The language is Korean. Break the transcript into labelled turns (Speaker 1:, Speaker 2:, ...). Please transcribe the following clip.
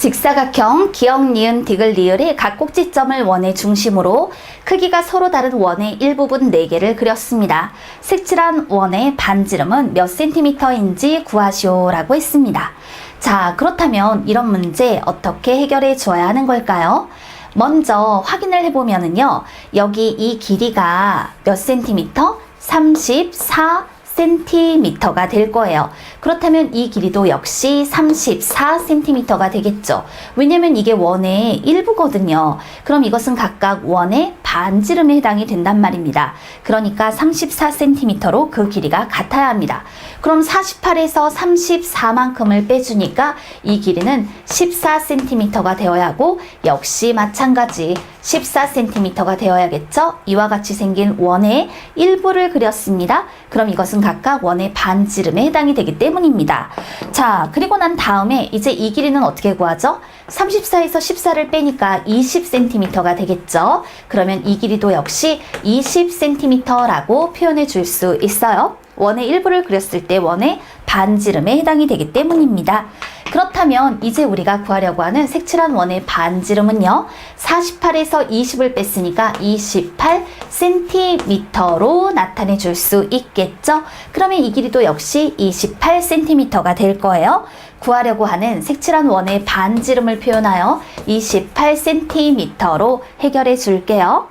Speaker 1: 직사각형 기역, 니은, 디귿, 리을의 각 꼭지점을 원의 중심으로 크기가 서로 다른 원의 일부분 4개를 그렸습니다. 색칠한 원의 반지름은 몇 센티미터인지 구하시오 라고 했습니다. 자, 그렇다면 이런 문제 어떻게 해결해 주어야 하는 걸까요? 먼저 확인을 해보면은요, 여기 이 길이가 몇 센티미터? 34 센티미터가 될 거예요. 그렇다면 이 길이도 역시 34cm가 되겠죠. 왜냐면 이게 원의 일부거든요. 그럼 이것은 각각 원의 반지름에 해당이 된단 말입니다. 그러니까 34cm로 그 길이가 같아야 합니다. 그럼 48에서 34만큼을 빼주니까 이 길이는 14cm가 되어야 하고 역시 마찬가지 14cm가 되어야겠죠? 이와 같이 생긴 원의 일부를 그렸습니다. 그럼 이것은 각각 원의 반지름에 해당이 되기 때문입니다. 자, 그리고 난 다음에 이제 이 길이는 어떻게 구하죠? 34에서 14를 빼니까 20cm가 되겠죠? 그러면 이 길이도 역시 20cm라고 표현해 줄 수 있어요. 원의 일부를 그렸을 때 원의 반지름에 해당이 되기 때문입니다. 그렇다면 이제 우리가 구하려고 하는 색칠한 원의 반지름은요. 48에서 20을 뺐으니까 28cm로 나타내 줄 수 있겠죠. 그러면 이 길이도 역시 28cm가 될 거예요. 구하려고 하는 색칠한 원의 반지름을 표현하여 28cm로 해결해 줄게요.